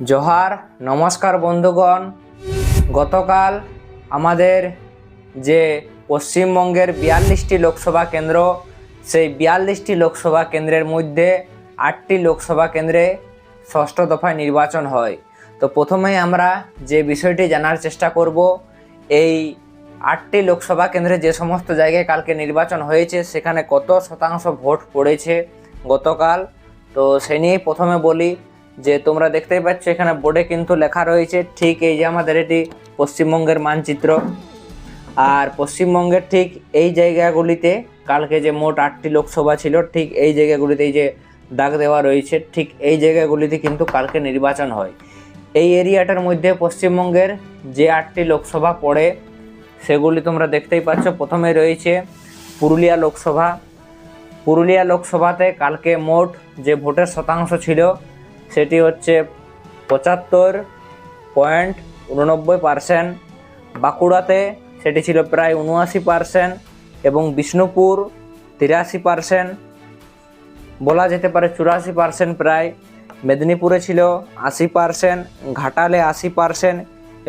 জোহার, নমস্কার বন্ধুগণ। গতকাল আমাদের যে পশ্চিমবঙ্গের বিয়াল্লিশটি লোকসভা কেন্দ্র, সেই বিয়াল্লিশটি লোকসভা কেন্দ্রের মধ্যে আটটি লোকসভা কেন্দ্রে ষষ্ঠ দফায় নির্বাচন হয়। তো প্রথমেই আমরা যে বিষয়টি জানার চেষ্টা করব, এই আটটি লোকসভা কেন্দ্রে যে সমস্ত জায়গায় কালকে নির্বাচন হয়েছে, সেখানে কত শতাংশ ভোট পড়েছে গতকাল? তো সে নিয়েই প্রথমে বলি যে তোমরা দেখতেই পাচ্ছ, এখানে বোর্ডে কিন্তু লেখা রয়েছে, ঠিক এই যে আমাদের এটি পশ্চিমবঙ্গের মানচিত্র। আর পশ্চিমবঙ্গের ঠিক এই জায়গাগুলিতে কালকে যে মোট আটটি লোকসভা ছিল, ঠিক এই জায়গাগুলিতে এই যে দাগ দেওয়া রয়েছে, ঠিক এই জায়গাগুলিতে কিন্তু কালকে নির্বাচন হয়। এই এরিয়াটার মধ্যে পশ্চিমবঙ্গের যে আটটি লোকসভা পড়ে, সেগুলি তোমরা দেখতেই পাচ্ছ। প্রথমে রয়েছে পুরুলিয়া লোকসভা। পুরুলিয়া লোকসভাতে কালকে মোট যে ভোটের শতাংশ ছিল সেটি হচ্ছে পঁচাত্তর পয়েন্ট উননব্বই পারসেন্ট। বাঁকুড়াতে সেটি ছিল প্রায় উনআশি পারসেন্ট এবং বিষ্ণুপুর তিরাশি পারসেন্ট। বলা যেতে পারে চুরাশি পারসেন্ট প্রায়। মেদিনীপুরে ছিল আশি পারসেন্ট, ঘাটালে আশি পারসেন্ট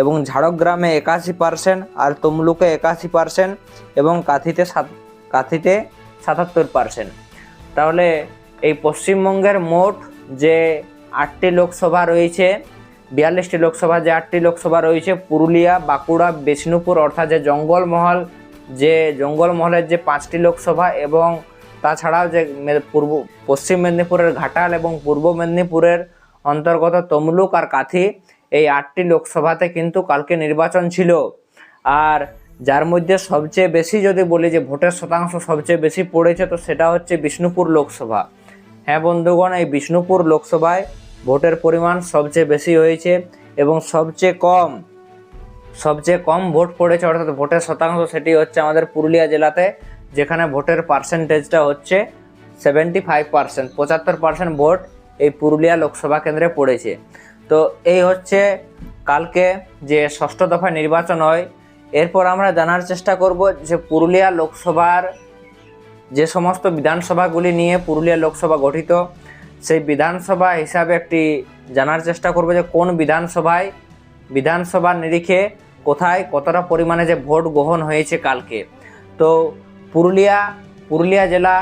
এবং ঝাড়গ্রামে একাশি পারসেন্ট আর তমলুকে একাশি পারসেন্ট এবং কাঁথিতে সাত কাঁথিতে সাতাত্তর পারসেন্ট। তাহলে এই পশ্চিমবঙ্গের মোট যে আটটি লোকসভা রয়েছে, বিয়াল্লিশটি লোকসভা, যে আটটি লোকসভা রয়েছে, পুরুলিয়া, বাঁকুড়া, বিষ্ণুপুর, অর্থাৎ যে জঙ্গলমহল, যে জঙ্গলমহলের যে পাঁচটি লোকসভা এবং তাছাড়াও যে পূর্ব, পশ্চিম মেদিনীপুরের ঘাটাল এবং পূর্ব মেদিনীপুরের অন্তর্গত তমলুক আর কাথি, এই আটটি লোকসভাতে কিন্তু কালকে নির্বাচন ছিল। আর যার মধ্যে সবচেয়ে বেশি যদি বলি যে ভোটের শতাংশ সবচেয়ে বেশি পড়েছে, তো সেটা হচ্ছে বিষ্ণুপুর লোকসভা। হ্যাঁ বন্ধুগণ, এই বিষ্ণুপুর লোকসভায় ভোটের পরিমাণ সবচেয়ে বেশি হয়েছে এবং সবচেয়ে কম সবচেয়ে কম ভোট পড়েছে, অর্থাৎ ভোটের শতাংশ সেটি হচ্ছে আমাদের পুরুলিয়া জেলাতে, যেখানে ভোটের পার্সেন্টেজটা হচ্ছে সেভেন্টি ফাইভ পার্সেন্ট পঁচাত্তর পার্সেন্ট ভোট এই পুরুলিয়া লোকসভা কেন্দ্রে পড়েছে। তো এই হচ্ছে কালকে যে ষষ্ঠ দফা নির্বাচন হয়, এরপর আমরা জানার চেষ্টা করব যে পুরুলিয়া লোকসভার যে সমস্ত বিধানসভাগুলি নিয়ে পুরুলিয়া লোকসভা গঠিত, সেই বিধানসভা হিসাবে একটি জানার চেষ্টা করব যে কোন বিধানসভায়, বিধানসভার নিরিখে কোথায় কতটা পরিমাণে যে ভোট গ্রহণ হয়েছে কালকে। তো পুরুলিয়া পুরুলিয়া জেলা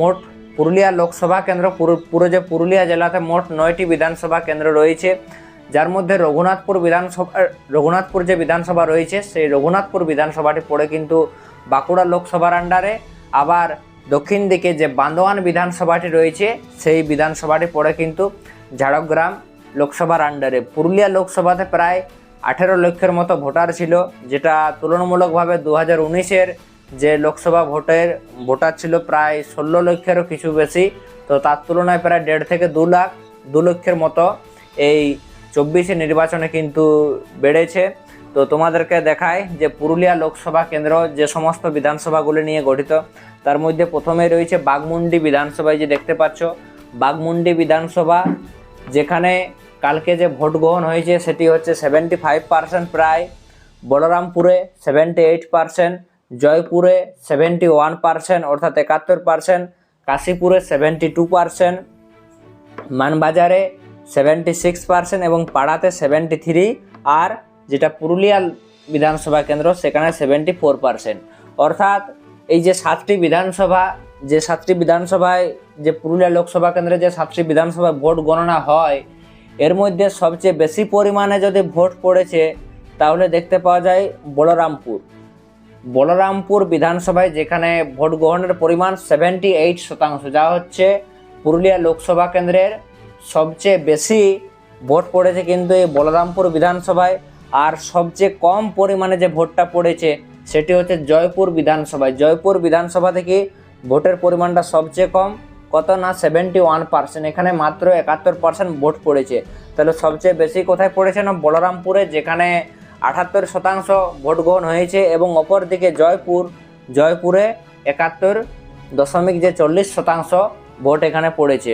মোট, পুরুলিয়া লোকসভা কেন্দ্র, পুরো যে পুরুলিয়া জেলাতে মোট নয়টি বিধানসভা কেন্দ্র রয়েছে। যার মধ্যে রঘুনাথপুর বিধানসভা রঘুনাথপুর যে বিধানসভা রয়েছে, সেই রঘুনাথপুর বিধানসভাটি পড়ে কিন্তু বাঁকুড়া লোকসভার আন্ডারে আবার দক্ষিণ দিকে যে বান্দোয়ান বিধানসভাটি রয়েছে, সেই বিধানসভাটি পড়ে কিন্তু ঝাড়গ্রাম লোকসভার আন্ডারে পুরুলিয়া লোকসভাতে প্রায় আঠেরো লক্ষের মতো ভোটার ছিল, যেটা তুলনামূলকভাবে দু হাজার উনিশের যে লোকসভা ভোটের ভোটার ছিল প্রায় ষোলো লক্ষেরও কিছু বেশি। তো তার তুলনায় প্রায় দেড় থেকে দু লাখ, দু লক্ষের মতো এই চব্বিশে নির্বাচনে কিন্তু বেড়েছে। তো তোমাদেরকে দেখায় যে পুরুলিয়া লোকসভা কেন্দ্র যে সমস্ত বিধানসভাগুলি নিয়ে গঠিত, তার মধ্যে প্রথমে রয়েছে বাগমুন্ডি বিধানসভায় যে দেখতে পাচ্ছ। বাগমুন্ডি বিধানসভা যেখানে কালকে যে ভোট গ্রহণ হয়েছে, সেটি হচ্ছে সেভেন্টি ফাইভ পার্সেন্ট প্রায়, বলরামপুরে সেভেন্টি এইট পার্সেন্ট জয়পুরে সেভেন্টি ওয়ান পার্সেন্ট অর্থাৎ একাত্তর পার্সেন্ট কাশীপুরে সেভেন্টি টু পার্সেন্ট মানবাজারে সেভেন্টি সিক্স পার্সেন্ট এবং পাড়াতে সেভেন্টি থ্রি আর যেটা পুরুলিয়া বিধানসভা কেন্দ্র, সেখানে সেভেন্টি ফোর পার্সেন্ট অর্থাৎ এই যে সাতটি বিধানসভা, যে সাতটি বিধানসভায়, যে পুরুলিয়া লোকসভা কেন্দ্রে যে সাতটি বিধানসভায় ভোট গণনা হয়, এর মধ্যে সবচেয়ে বেশি পরিমাণে যদি ভোট পড়েছে, তাহলে দেখতে পাওয়া যায় বলরামপুর। বলরামপুর বিধানসভায় যেখানে ভোট গ্রহণের পরিমাণ সেভেন্টি এইট শতাংশ, যা হচ্ছে পুরুলিয়া লোকসভা কেন্দ্রের সবচেয়ে বেশি ভোট পড়েছে কিন্তু এই বলরামপুর বিধানসভায়। আর সবচেয়ে কম পরিমাণে যে ভোটটা পড়েছে, সেটি হচ্ছে জয়পুর বিধানসভায়। জয়পুর বিধানসভা থেকে ভোটের পরিমাণটা সবচেয়ে কম, কত না সেভেন্টি ওয়ান পার্সেন্ট এখানে মাত্র একাত্তর পার্সেন্ট ভোট পড়েছে। তাহলে সবচেয়ে বেশি কোথায় পড়েছে না? বলরামপুরে, যেখানে আটাত্তর শতাংশ ভোট গ্রহণ হয়েছে এবং অপরদিকে জয়পুর, জয়পুরে একাত্তর দশমিক যে চল্লিশ শতাংশ ভোট এখানে পড়েছে।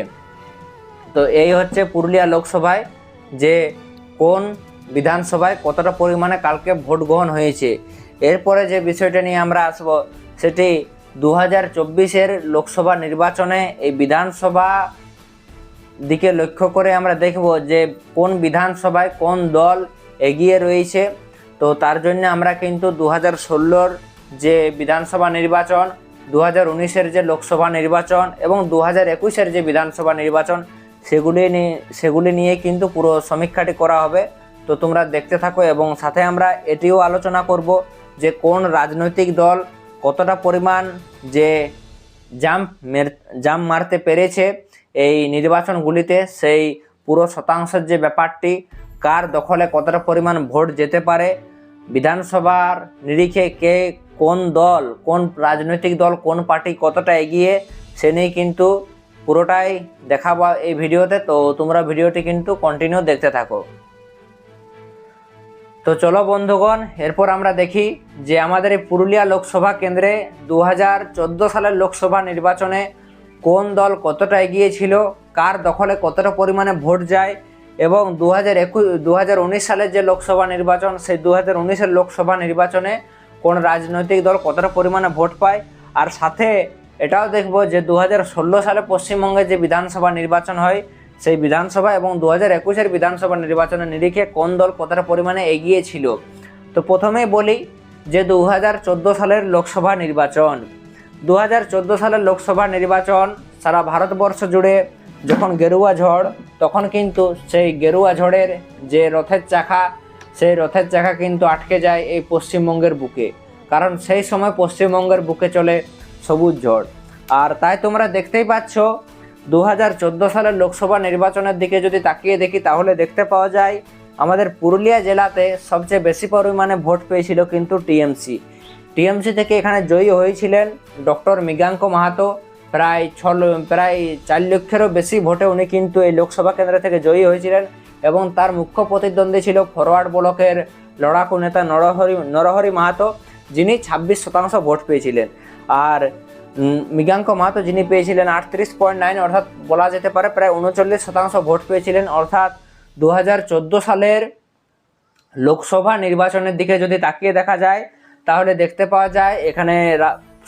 তো এই হচ্ছে পুরুলিয়া লোকসভায় যে কোন বিধানসভায় কতটা পরিমাণে কালকে ভোট গ্রহণ হয়েছে। এরপরে যে বিষয়টা নিয়ে আমরা আসব, সেটি দু হাজার চব্বিশের লোকসভা নির্বাচনে এই বিধানসভা দিকে লক্ষ্য করে আমরা দেখব যে কোন বিধানসভায় কোন দল এগিয়ে রয়েছে। তো তার জন্য আমরা কিন্তু দু হাজার ষোলোর যে বিধানসভা নির্বাচন দু হাজার উনিশের যে লোকসভা নির্বাচন এবং দু হাজার একুশের যে বিধানসভা নির্বাচন, সেগুলি নিয়ে সেগুলি নিয়ে কিন্তু পুরো সমীক্ষাটি করা হবে। তো তোমরা দেখতে থাকো এবং সাথে আমরা এটিও আলোচনা করব যে কোন রাজনৈতিক দল কতটা পরিমাণ যে জাম্প জাম্প মারতে পেরেছে এই নির্বাচনগুলিতে, সেই পুরো শতাংশের যে ব্যাপারটি, কার দখলে কতটা পরিমাণ ভোট যেতে পারে, বিধানসভার নিরিখে কে কোন দল, কোন রাজনৈতিক দল, কোন পার্টি কতটা এগিয়ে, সে নিয়ে কিন্তু পুরোটাই দেখাবো এই ভিডিওতে। তো তোমরা ভিডিওটি কিন্তু কন্টিনিউ দেখতে থাকো। তো চলো বন্ধুগণ, এরপর আমরা দেখি যে আমাদের এই পুরুলিয়া লোকসভা কেন্দ্রে দু হাজার চোদ্দ সালের লোকসভা নির্বাচনে কোন দল কতটা এগিয়ে ছিল, কার দখলে কতটা পরিমাণে ভোট যায় এবং দু হাজার একুশ দু সালের যে লোকসভা নির্বাচন, সেই দু হাজার লোকসভা নির্বাচনে কোন রাজনৈতিক দল কতটা পরিমাণে ভোট পায় আর সাথে এটাও দেখব যে দু হাজার ষোলো সালে পশ্চিমবঙ্গে যে বিধানসভা নির্বাচন হয় সেই বিধানসভা এবং দু হাজার একুশের বিধানসভা নির্বাচনের নিরিখে কোন দল কতটা পরিমাণে এগিয়ে ছিল? তো প্রথমেই বলি যে দু হাজার চোদ্দ সালের লোকসভা নির্বাচন। দু হাজার চোদ্দ সালের লোকসভা নির্বাচন সারা ভারতবর্ষ জুড়ে যখন গেরুয়া ঝড়, তখন কিন্তু সেই গেরুয়া ঝড়ের যে রথের চাকা, সেই রথের চাকা কিন্তু আটকে যায় এই পশ্চিমবঙ্গের বুকে। কারণ সেই সময় পশ্চিমবঙ্গের বুকে চলে সবুজ ঝড়। আর তাই তোমরা দেখতেই পাচ্ছ দু হাজার চোদ্দ সালের লোকসভা নির্বাচনের দিকে যদি তাকিয়ে দেখি, তাহলে দেখতে পাওয়া যায় আমাদের পুরুলিয়া জেলাতে সবচেয়ে বেশি পরিমাণে ভোট পেয়েছিল কিন্তু টিএমসি। টিএমসি থেকে এখানে জয়ী হয়েছিলেন ডক্টর মৃগাঙ্ক মাহাতো। প্রায় ছ প্রায় চার লক্ষেরও বেশি ভোটে উনি কিন্তু এই লোকসভা কেন্দ্র থেকে জয়ী হয়েছিলেন এবং তার মুখ্য প্রতিদ্বন্দ্বী ছিল ফরওয়ার্ড ব্লকের লড়াকু নেতা নরহরি নরহরি মাহাতো, যিনি ছাব্বিশ শতাংশ ভোট পেয়েছিলেন। আর মৃগাঙ্ক মাহাতো যিনি পেয়েছিলেন আটত্রিশ পয়েন্ট নাইন, অর্থাৎ বলা যেতে পারে প্রায় উনচল্লিশ শতাংশ ভোট পেয়েছিলেন, অর্থাৎ দু হাজার চোদ্দ সালের লোকসভা নির্বাচনের দিকে যদি তাকিয়ে দেখা যায়, তাহলে দেখতে পাওয়া যায় এখানে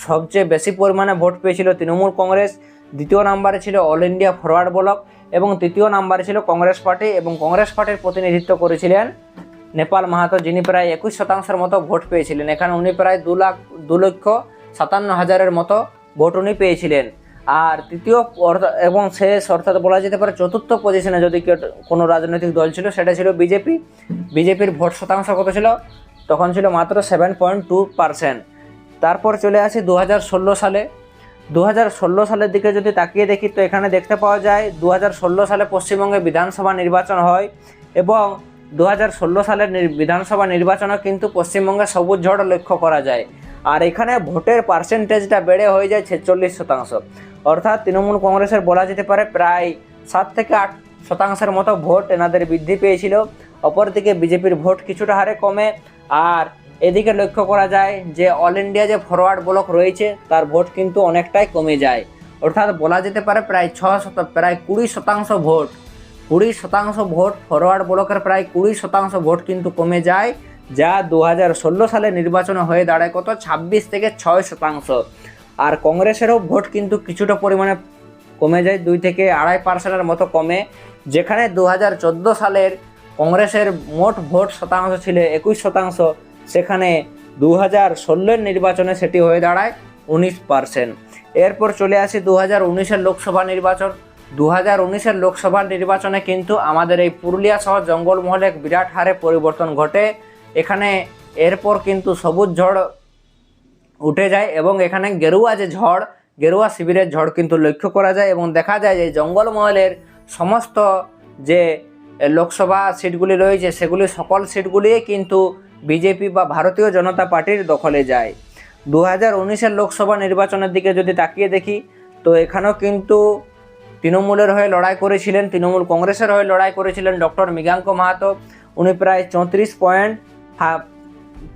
সবচেয়ে বেশি পরিমাণে ভোট পেয়েছিল তৃণমূল কংগ্রেস, দ্বিতীয় নাম্বারে ছিল অল ইন্ডিয়া ফরওয়ার্ড ব্লক এবং তৃতীয় নাম্বারে ছিল কংগ্রেস পার্টি এবং কংগ্রেস পার্টির প্রতিনিধিত্ব করেছিলেন নেপাল মাহাতো যিনি প্রায় একুশ শতাংশের মতো ভোট পেয়েছিলেন, এখানে উনি প্রায় দু লাখ, দু লক্ষ সাতান্ন হাজারের মতো ভোট উনি পেয়েছিলেন। আর তৃতীয় এবং শেষ, অর্থাৎ বলা যেতে পারে চতুর্থ পজিশনে যদি কোনো রাজনৈতিক দল ছিল, সেটা ছিল বিজেপি। বিজেপির ভোট শতাংশ কত ছিল? তখন ছিল মাত্র সেভেন পয়েন্ট টু পারসেন্ট তারপর চলে আসি দু হাজার ষোলো সালে। দু হাজার ষোলো সালের দিকে যদি তাকিয়ে দেখি, তো এখানে দেখতে পাওয়া যায় দু হাজার ষোলো সালে পশ্চিমবঙ্গে বিধানসভা নির্বাচন হয় এবং দু হাজার ষোলো সালের বিধানসভা নির্বাচনে কিন্তু পশ্চিমবঙ্গে সবুজ ঝড় লক্ষ্য করা যায়। আর এখানে ভোটের পার্সেন্টেজটা বেড়ে হয়ে যায় ছেচল্লিশ শতাংশ। অর্থাৎ তৃণমূল কংগ্রেসের বলা যেতে পারে প্রায় সাত থেকে আট শতাংশের মতো ভোট এনাদের বৃদ্ধি পেয়েছিল। অপরদিকে বিজেপির ভোট কিছুটা হারে কমে। আর এদিকে লক্ষ্য করা যায় যে অল ইন্ডিয়া যে ফরওয়ার্ড ব্লক রয়েছে, তার ভোট কিন্তু অনেকটাই কমে যায়। অর্থাৎ বলা যেতে পারে প্রায় ছ শত, প্রায় কুড়ি শতাংশ ভোট। কুড়ি শতাংশ ভোট ফরওয়ার্ড ব্লকের প্রায় কুড়ি শতাংশ ভোট কিন্তু কমে যায়। যা দু হাজার ষোলো সালে নির্বাচনে হয়ে দাঁড়ায় কত? ছাব্বিশ থেকে ছয় শতাংশ। আর কংগ্রেসেরও ভোট কিন্তু কিছুটা পরিমাণে কমে যায়, দুই থেকে আড়াই পার্সেন্টের মতো কমে। যেখানে দু হাজার চোদ্দ সালের কংগ্রেসের মোট ভোট শতাংশ ছিল একুশ শতাংশ, সেখানে দু হাজার ষোলোর নির্বাচনে সেটি হয়ে দাঁড়ায় উনিশ পার্সেন্ট এরপর চলে আসি দু হাজার উনিশের লোকসভা নির্বাচন। দু হাজার উনিশের লোকসভা নির্বাচনে কিন্তু আমাদের এই পুরুলিয়া সহ জঙ্গলমহলে এক বিরাট হারে পরিবর্তন ঘটে। এখানে এরপর কিন্তু সবুজ ঝড় উঠে যায় এবং এখানে গেরুয়া যে ঝড়, গেরুয়া শিবিরের ঝড় কিন্তু লক্ষ্য করা যায় এবং দেখা যায় যে জঙ্গলমহলের সমস্ত যে লোকসভা সিটগুলি রয়েছে, সেগুলি সকল সিটগুলি কিন্তু বিজেপি বা ভারতীয় জনতা পার্টির দখলে যায়। দু হাজার লোকসভা নির্বাচনের দিকে যদি তাকিয়ে দেখি, তো এখানেও কিন্তু তৃণমূলের হয়ে লড়াই করেছিলেন, তৃণমূল কংগ্রেসের হয়ে লড়াই করেছিলেন ডক্টর মৃগাঙ্ক মাহাতো। উনি প্রায় চৌত্রিশ পয়েন্ট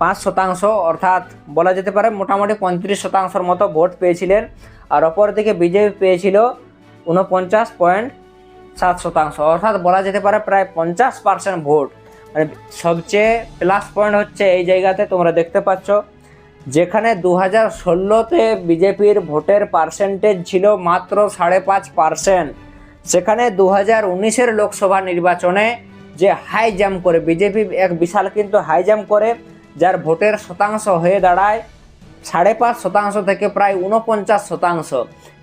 পাঁচ শতাংশ, অর্থাৎ বলা যেতে পারে মোটামুটি পঁয়ত্রিশ শতাংশের মতো ভোট পেয়েছিলেন। আর অপরদিকে বিজেপি পেয়েছিল উনপঞ্চাশ পয়েন্ট সাত শতাংশ, অর্থাৎ বলা যেতে পারে প্রায় পঞ্চাশ পার্সেন্ট ভোট। মানে সবচেয়ে প্লাস পয়েন্ট হচ্ছে এই জায়গাতে তোমরা দেখতে পাচ্ছ, যেখানে দু হাজার ষোলোতে বিজেপির ভোটের পার্সেন্টেজ ছিল মাত্র সাড়ে পাঁচ পার্সেন্ট সেখানে দু হাজার উনিশের লোকসভা নির্বাচনে যে হাই জাম্প করে, বিজেপি এক বিশাল কিন্তু হাই জাম্প করে, যার ভোটের শতাংশ হয়ে দাঁড়ায় সাড়ে পাঁচ শতাংশ থেকে প্রায় উনপঞ্চাশ শতাংশ।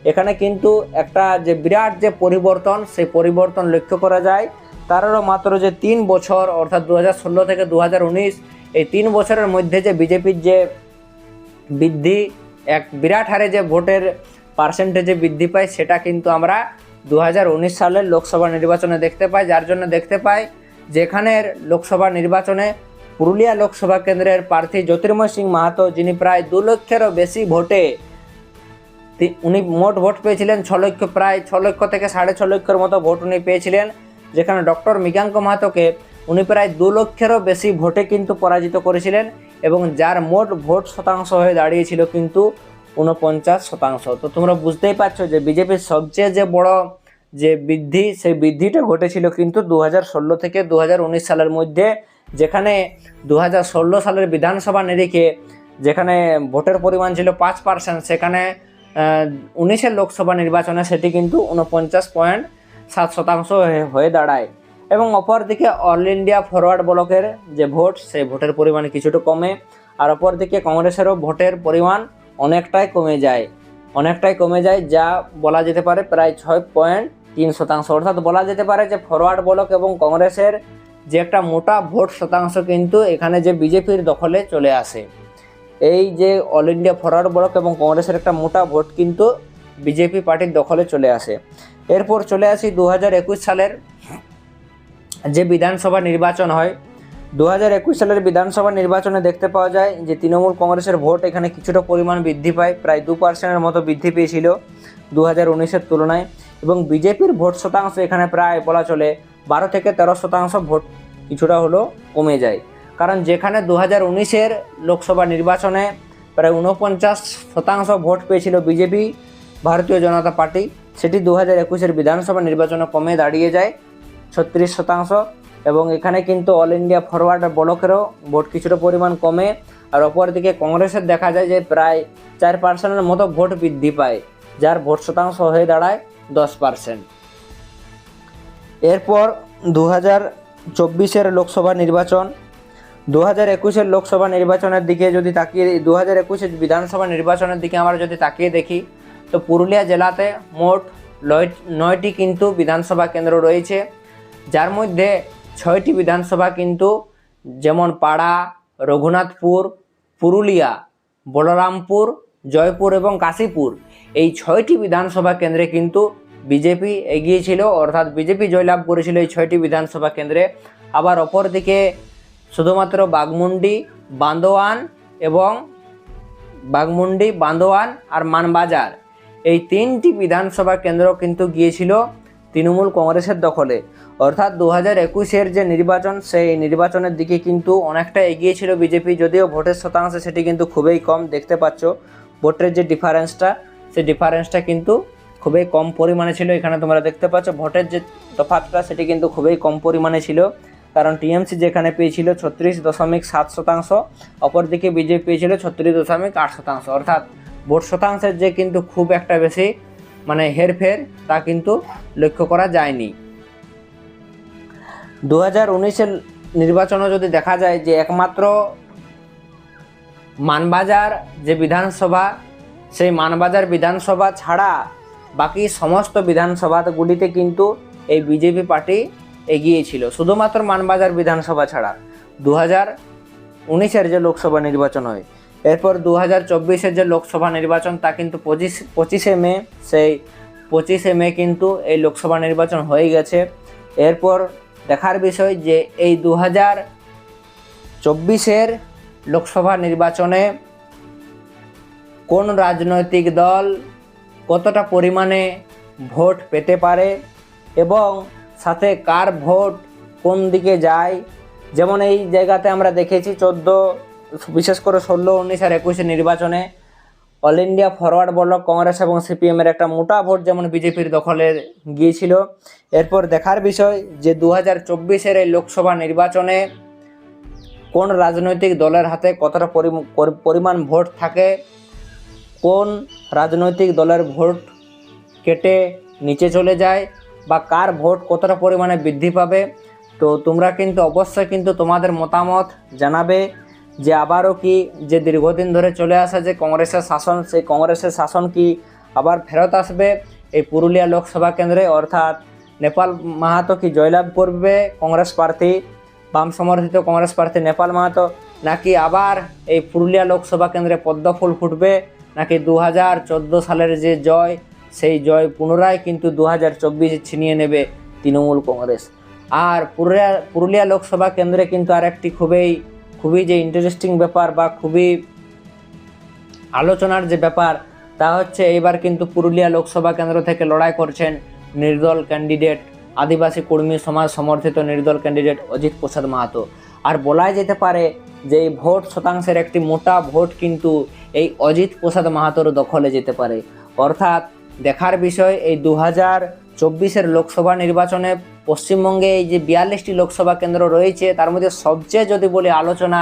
এখানে কিন্তু একটা যে বিরাট যে পরিবর্তন, সেই পরিবর্তন লক্ষ্য করা যায়। তারও মাত্র যে তিন বছর, অর্থাৎ দু হাজার ষোলো থেকে দু হাজার উনিশ, এই তিন বছরের মধ্যে যে বিজেপির যে বৃদ্ধি, এক বিরাট হারে যে ভোটের পার্সেন্টেজে বৃদ্ধি পায়, সেটা কিন্তু আমরা দু হাজার উনিশ সালের লোকসভা নির্বাচনে দেখতে পাই। যার জন্য দেখতে পাই যেখানের লোকসভা নির্বাচনে পুরুলিয়া লোকসভা কেন্দ্রের প্রার্থী জ্যোতির্ময় সিং মাহাতো, যিনি প্রায় দু লক্ষেরও বেশি ভোটে উনি মোট ভোট পেয়েছিলেন ছ লক্ষ, প্রায় ছ লক্ষ থেকে সাড়ে ছ লক্ষের মতো ভোট উনি পেয়েছিলেন, যেখানে ডক্টর মৃগাঙ্ক মাহাতোকে উনি প্রায় দু লক্ষেরও বেশি ভোটে কিন্তু পরাজিত করেছিলেন এবং যার মোট ভোট শতাংশ হয়ে দাঁড়িয়েছিল কিন্তু উনপঞ্চাশ শতাংশ। তো তোমরা বুঝতেই পারছ যে বিজেপির সবচেয়ে যে বড় যে বৃদ্ধি, সেই বৃদ্ধিটা ঘটেছিল কিন্তু দু থেকে দু হাজার উনিশ সালের মধ্যে, যেখানে দু হাজার ষোলো সালের বিধানসভা নিরিখে যেখানে ভোটের পরিমাণ ছিল পাঁচ পার্সেন্ট সেখানে উনিশের লোকসভা নির্বাচনে সেটি কিন্তু উনপঞ্চাশ পয়েন্ট সাত শতাংশ হয়ে দাঁড়ায়। এবং অপরদিকে অল ইন্ডিয়া ফরওয়ার্ড ব্লকের যে ভোট, সেই ভোটের পরিমাণ কিছুটা কমে, আর অপরদিকে কংগ্রেসেরও ভোটের পরিমাণ অনেকটাই কমে যায়। অনেকটাই কমে যায়, যা বলা যেতে পারে প্রায় ছয় পয়েন্ট তিন শতাংশ। অর্থাৎ বলা যেতে পারে যে ফরওয়ার্ড ব্লক এবং কংগ্রেসের যে একটা মোটা ভোট শতাংশ কিন্তু এখানে যে বিজেপির দখলে চলে আসে। এই যে অল ইন্ডিয়া ফরওয়ার্ড ব্লক এবং কংগ্রেসের একটা মোটা ভোট কিন্তু বিজেপি পার্টির দখলে চলে আসে। এরপর চলে আসি দু হাজার একুশ সালের যে বিধানসভা নির্বাচন হয়। দু হাজার একুশ সালের বিধানসভা নির্বাচনে দেখতে পাওয়া যায় যে তৃণমূল কংগ্রেসের ভোট এখানে কিছুটা পরিমাণ বৃদ্ধি পায়, প্রায় দু পার্সেন্টের মতো বৃদ্ধি পেয়েছিল দু হাজার তুলনায়। এবং বিজেপির ভোট শতাংশ এখানে প্রায় বলা চলে বারো থেকে তেরো শতাংশ ভোট কিছুটা হলো কমে যায়। কারণ যেখানে দু হাজার উনিশের লোকসভা নির্বাচনে প্রায় উনপঞ্চাশ শতাংশ ভোট পেয়েছিল বিজেপি, ভারতীয় জনতা পার্টি, সেটি দু হাজার একুশের বিধানসভা নির্বাচনে কমে দাঁড়িয়ে যায় ছত্রিশ শতাংশ এবং এখানে কিন্তু অল ইন্ডিয়া ফরওয়ার্ড ব্লকেরও ভোট কিছুটা পরিমাণ কমে। আর অপরদিকে কংগ্রেসের দেখা যায় যে প্রায় চার পার্সেন্টের মতো ভোট বৃদ্ধি পায়। যার ভোট শতাংশ হয়ে দাঁড়ায় দশ পার্সেন্ট এরপর দু হাজার চব্বিশের লোকসভা নির্বাচন। দু হাজার একুশের লোকসভা নির্বাচনের দিকে যদি তাকিয়ে দু হাজার একুশের বিধানসভা নির্বাচনের দিকে আমরা যদি তাকিয়ে দেখি, তো পুরুলিয়া জেলাতে মোট নয় নয়টি কিন্তু বিধানসভা কেন্দ্র রয়েছে। যার মধ্যে ছয়টি বিধানসভা কিন্তু যেমন পাড়া, রঘুনাথপুর, পুরুলিয়া, বলরামপুর জয়পুর এবং কাশীপুর। এই ছয়টি বিধানসভা কেন্দ্রে কিন্তু বিজেপি এগিয়েছিল, অর্থাৎ বিজেপি জয়লাভ করেছিল এই ছয়টি বিধানসভা কেন্দ্রে। আবার অপরদিকে শুধুমাত্র বাগমুন্ডি বান্দোয়ান এবং বাগমুন্ডি বান্দোয়ান আর মানবাজার। এই তিনটি বিধানসভা কেন্দ্র কিন্তু গিয়েছিল তৃণমূল কংগ্রেসের দখলে। অর্থাৎ দু হাজার একুশের যে নির্বাচন, সেই নির্বাচনের দিকে কিন্তু অনেকটা এগিয়ে ছিল বিজেপি, যদিও ভোটের শতাংশ সেটি কিন্তু খুবই কম, দেখতে পাচ্ছ। ভোটের যে ডিফারেন্সটা সেই ডিফারেন্সটা কিন্তু খুবই কম পরিমাণে ছিল এখানে তোমরা দেখতে পাচ্ছ। ভোটের যে তফাতটা সেটি কিন্তু খুবই কম পরিমাণে ছিল। কারণ টিএমসি যেখানে পেয়েছিল ছত্রিশ দশমিক সাত শতাংশ, অপরদিকে বিজেপি পেয়েছিল ছত্রিশ দশমিক আট শতাংশ। অর্থাৎ ভোট শতাংশের যে কিন্তু খুব একটা বেশি মানে হেরফের, তা কিন্তু লক্ষ্য করা যায়নি। দু হাজার নির্বাচনে যদি দেখা যায় যে একমাত্র মানবাজার যে বিধানসভা, সেই মানবাজার বিধানসভা ছাড়া বাকি সমস্ত বিধানসভাগুলিতে কিন্তু এই বিজেপি পার্টি এগিয়েছিল শুধুমাত্র মানবাজার বিধানসভা ছাড়া। দু হাজার উনিশের যে লোকসভা নির্বাচন হয়, এরপর দু হাজার চব্বিশের যে লোকসভা নির্বাচন, তা কিন্তু পঁচিশ, পঁচিশে মে, সেই পঁচিশে মে কিন্তু এই লোকসভা নির্বাচন হয়ে গেছে। এরপর দেখার বিষয় যে এই দু হাজার চব্বিশের লোকসভা নির্বাচনে কোন রাজনৈতিক দল কতটা পরিমাণে ভোট পেতে পারে এবং সাথে কার ভোট কোন দিকে যায়? যেমন এই জায়গাতে আমরা দেখেছি চোদ্দ, বিশেষ করে ষোলো, উনিশ আর একুশে নির্বাচনে All India Forward Bloc Congress এবং সিপিএমের একটা মোটা ভোট যেমন বিজেপির দখলে গিয়েছিল। এরপর দেখার বিষয় যে দু হাজার চব্বিশের এই লোকসভা নির্বাচনে কোন রাজনৈতিক দলের হাতে কতটা পরিম- পরিমাণ ভোট থাকে, কোন রাজনৈতিক দলের ভোট কেটে নিচে চলে যায় বা কার ভোট কতটা পরিমাণে বৃদ্ধি পাবে, তো তোমরা কিন্তু অবশ্যই কিন্তু তোমাদের মতামত জানাবে যে আবারও কি যে দীর্ঘদিন ধরে চলে আসা যে কংগ্রেসের শাসন, সেই কংগ্রেসের শাসন কি আবার ফেরত আসবে? এই পুরুলিয়া লোকসভা কেন্দ্রে অর্থাৎ নেপাল মাহাতো কি জয়লাভ করবে কংগ্রেস প্রার্থী? বাম সমর্থিত কংগ্রেস প্রার্থী নেপাল মাহাতো, নাকি আবার এই পুরুলিয়া লোকসভা কেন্দ্রে পদ্মফুল ফুটবে? নাকি দু হাজার চোদ্দ সালের যে জয়, সেই জয় পুনরায় কিন্তু দু হাজার চব্বিশে ছিনিয়ে নেবে তৃণমূল কংগ্রেস। আর পুরুলিয়া পুরুলিয়া লোকসভা কেন্দ্রে কিন্তু আরেকটি খুবই খুবই যে ইন্টারেস্টিং ব্যাপার বা খুবই আলোচনার যে ব্যাপার, তা হচ্ছে এইবার কিন্তু পুরুলিয়া লোকসভা কেন্দ্র থেকে লড়াই করছেন নির্দল ক্যান্ডিডেট আদিবাসী কর্মী, সমাজ সমর্থিত, নির্দল ক্যান্ডিডেট অজিত প্রসাদ মাহাতো। আর বলাই যেতে পারে যে এই ভোট শতাংশের একটি মোটা ভোট কিন্তু এই অজিত প্রসাদ মাহাতোর দখলে যেতে পারে। অর্থাৎ দেখার বিষয়, এই দু হাজার চব্বিশের লোকসভা নির্বাচনে পশ্চিমবঙ্গে এই যে বিয়াল্লিশটি লোকসভা কেন্দ্র রয়েছে, তার মধ্যে সবচেয়ে যদি বলি আলোচনা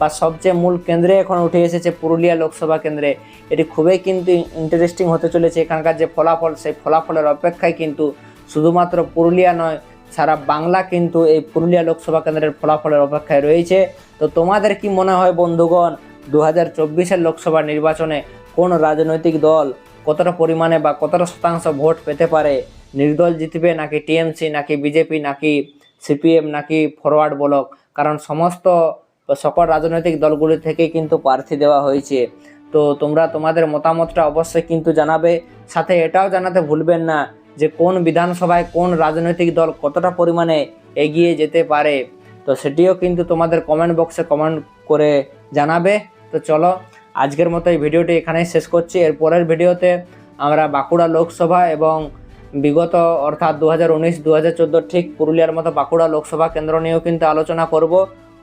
বা সবচেয়ে মূল কেন্দ্রে এখন উঠে এসেছে পুরুলিয়া লোকসভা কেন্দ্রে। এটি খুবই কিন্তু ইন্টারেস্টিং হতে চলেছে। এখানকার যে ফলাফল, সেই ফলাফলের অপেক্ষায় কিন্তু শুধুমাত্র পুরুলিয়া নয়, সারা বাংলা কিন্তু এই পুরুলিয়া লোকসভা কেন্দ্রের ফলাফলের অপেক্ষায় রয়েছে। তো তোমাদের কি মনে হয় বন্ধুগণ দু হাজার চব্বিশের লোকসভা নির্বাচনে কোন রাজনৈতিক দল কতটা পরিমাণে বা কতটা শতাংশ ভোট পেতে পারে? নির্দল জিতবে নাকি টিএমসি, নাকি বিজেপি, নাকি সিপিএম, নাকি ফরওয়ার্ড ব্লক? কারণ সমস্ত সকল রাজনৈতিক দলগুলি থেকে কিন্তু প্রার্থী দেওয়া হয়েছে। তো তোমরা তোমাদের মতামতটা অবশ্যই কিন্তু জানাবে। সাথে এটাও জানাতে ভুলবেন না যে কোন বিধানসভায় কোন রাজনৈতিক দল কতটা পরিমাণে এগিয়ে যেতে পারে, তো সেটিও কিন্তু তোমাদের কমেন্ট বক্সে কমেন্ট করে জানাবে। তো চলো, আজকের মতো এই ভিডিওটি এখানেই শেষ করছি। এর পরের ভিডিওতে আমরা বাঁকুড়া লোকসভা এবং বিগত অর্থাৎ দু হাজার উনিশ চোদ্দ ঠিক পুরুলিয়ার মতো বাঁকুড়া লোকসভা কেন্দ্র নিয়েও কিন্তু আলোচনা করব।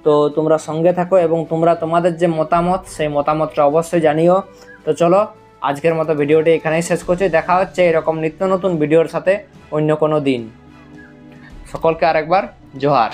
তো তোমরা সঙ্গে থাকো এবং তোমরা তোমাদের যে মতামত, সেই মতামতটা অবশ্যই জানিও। তো চলো আজকের মতো ভিডিওটি এখানেই শেষ করছি। দেখা হচ্ছে এরকম নিত্য নতুন ভিডিওর সাথে অন্য কোনো দিন। সকলকে আরেকবার জোহার।